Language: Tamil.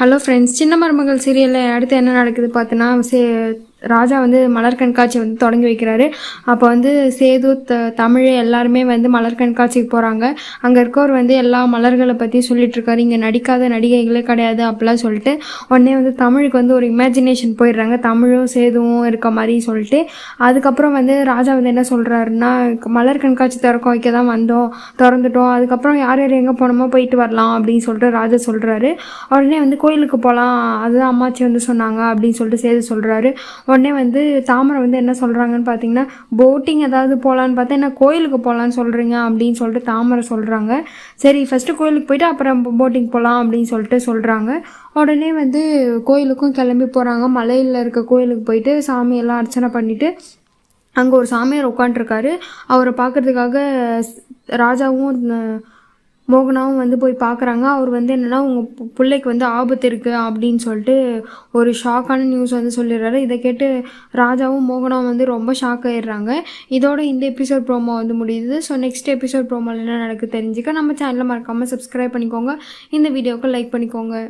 ஹலோ ஃப்ரெண்ட்ஸ் சின்ன மருமகள் சீரியலில் அடுத்து என்ன நடக்குது பார்த்தோன்னா சே ராஜா வந்து மலர் கண்காட்சி வந்து தொடங்கி வைக்கிறாரு. அப்போ வந்து சேது த தமிழ் எல்லாருமே வந்து மலர் கண்காட்சிக்கு போகிறாங்க அங்கே இருக்கவர் வந்து எல்லா மலர்களை பற்றி சொல்லிட்டுருக்காரு இங்கே நடிக்காத நடிகைகளே கிடையாது அப்படிலாம் சொல்லிட்டு உடனே வந்து தமிழுக்கு வந்து ஒரு இமேஜினேஷன் போயிடுறாங்க. தமிழும் சேதுவும் இருக்க மாதிரி சொல்லிட்டு அதுக்கப்புறம் வந்து ராஜா வந்து என்ன சொல்கிறாருன்னா மலர் கண்காட்சி திறக்க வைக்க தான் வந்தோம் திறந்துட்டோம். அதுக்கப்புறம் யார் யார் எங்கே போனோமோ போயிட்டு வரலாம் அப்படின்னு சொல்லிட்டு ராஜா சொல்கிறாரு உடனே வந்து கோயிலுக்கு போகலாம் அதுதான் அம்மாச்சி வந்து சொன்னாங்க அப்படின்னு சொல்லிட்டு சேது சொல்கிறாரு உடனே வந்து தாமரை வந்து என்ன சொல்கிறாங்கன்னு பார்த்தீங்கன்னா போட்டிங் ஏதாவது போகலான்னு பார்த்தா என்ன கோயிலுக்கு போகலான்னு சொல்கிறீங்க அப்படின்னு சொல்லிட்டு தாமரை சொல்கிறாங்க சரி ஃபஸ்ட்டு கோயிலுக்கு போயிட்டு அப்புறம் போட்டிங் போகலாம் அப்படின்னு சொல்லிட்டு சொல்கிறாங்க உடனே வந்து கோயிலுக்கும் கிளம்பி போகிறாங்க மலையில் இருக்க கோயிலுக்கு போயிட்டு சாமியெல்லாம் அர்ச்சனை பண்ணிவிட்டு அங்கே ஒரு சாமியார் உட்காண்ட்ருக்காரு அவரை பார்க்கறதுக்காக ராஜாவும் மோகனாவும் வந்து போய் பார்க்குறாங்க. அவர் வந்து என்னென்னா உங்கள் பிள்ளைக்கு வந்து ஆபத்து இருக்குது அப்படின்னு சொல்லிட்டு ஒரு ஷாக்கான நியூஸ் வந்து சொல்லிடுறாரு. இதை கேட்டு ராஜாவும் மோகனாவும் வந்து ரொம்ப ஷாக் ஆயிடுறாங்க. இதோட இந்த எபிசோட் ப்ரோமோ வந்து முடியுது. ஸோ நெக்ஸ்ட் எபிசோட் ப்ரோமோவில் என்ன நடக்குது தெரிஞ்சுக்க. நம்ம சேனலை மறக்காமல் சப்ஸ்கிரைப் பண்ணிக்கோங்க. இந்த வீடியோவுக்கு லைக் பண்ணிக்கோங்க.